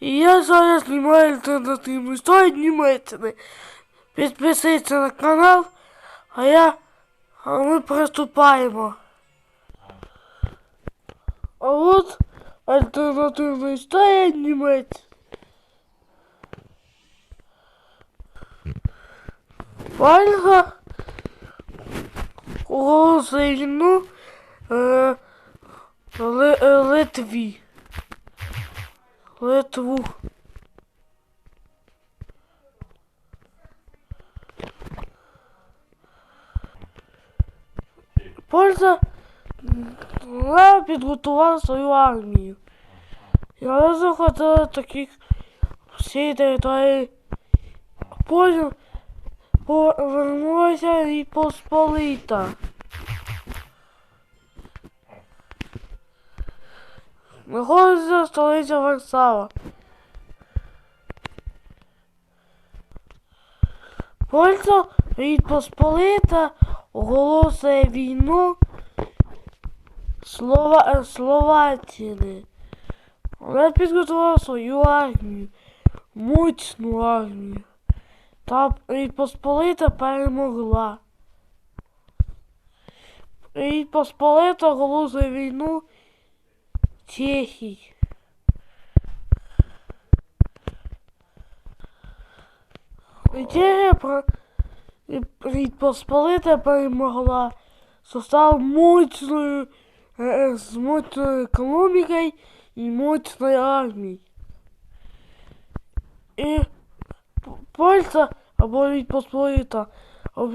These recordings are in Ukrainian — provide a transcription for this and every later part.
І я зараз знімаю альтернативну історію Німеччини. Підписуйтесь на канал, а я. А ми приступаємо. А от альтернативна історія Німеччини. Вальга оголосила війну е, Ли- е, Литві. Литву. Польща підготувала свою армію. І вона захватила таких всі території. Потім повернулася і Посполита. Знаходиться столиця Варшава. Польща від Посполита оголосує війну Слова... Словаччини. Вона підготувала свою армію, мощну армію. Та і Посполита перемогла. І Посполита оголосує війну Чехії. І Чехія про... Посполита перемогла, що мощною, е, з мощною економікою і мощною армією. І Польща або від Посполита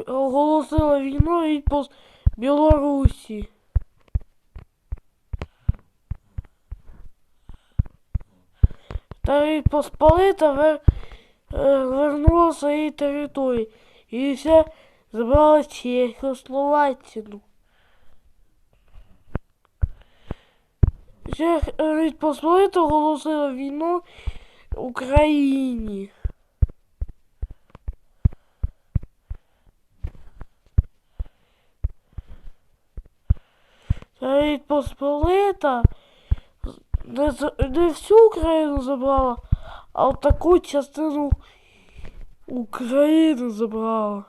оголосила війну від. Білорусі. Та від Посполита вер... е, вернула свої території і все забрала Чехословаччину. Чех... е, від Посполита оголосила війну Україні. Та від не, не всю Україну забрала, а от таку частину України забрала.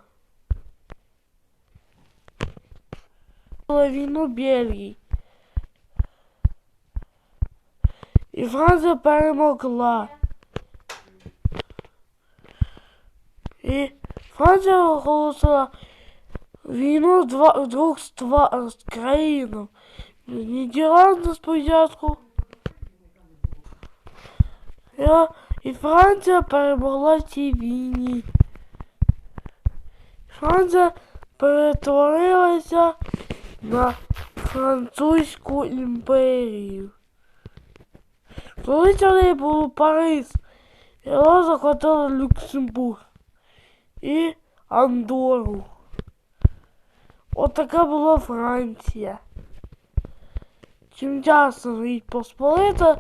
Половину Бельгії. І Франція перемогла. І Франція оголосила війну два, двох з країнам. Нідерланди спочатку. Я, і Франція перемогла в цій війні. Франція перетворилася на Французьку імперію. Коли неї був Париж, і вона Люксембург і Андору. От така була Франція. Чим часом і Посполита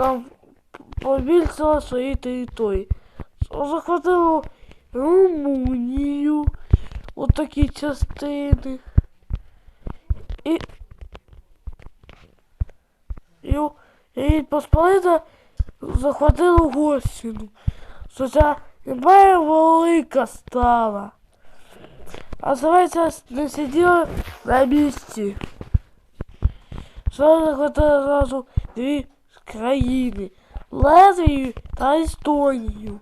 там побільшила свої території. Захватило Румунію, от такі частини. І, і, Посполита захватила Угорщину. Що ця імперія велика стала. А Швеція не сиділа на місці. Що захватила зразу дві країни Латвію та Естонію.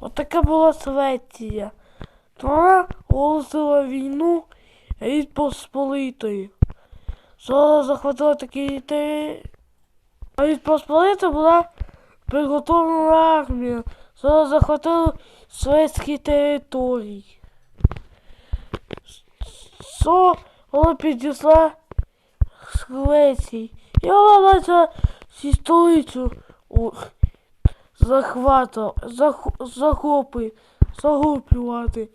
От була Швеція. То вона оголосила війну від Посполитої. Вона захватила такі те. А від Посполита була приготовлена армія. Вона захватила шведські території. Вона підійшла Швеції. І вона почала зі столицю у, захвату, зах, захопи, захоплювати.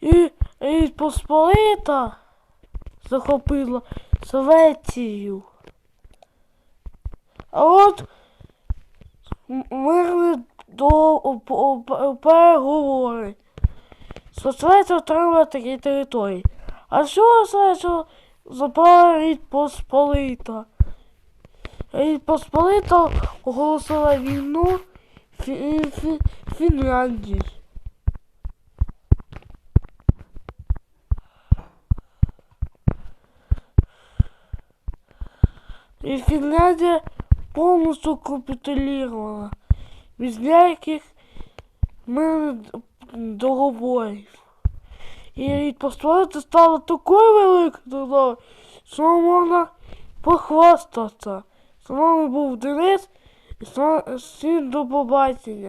І, і Посполита захопила Швецію. А от мирні до переговори. Що Швеція отримала такі території. А що забрала від Посполита? Посполита оголосила війну Фі... Фі... Фінляндії. І Фінляндія повністю капітулювала. Без ніяких мирних договорів. І Посполита стала такою великою що можна похвастатися. З вами був Денис і всім до побачення.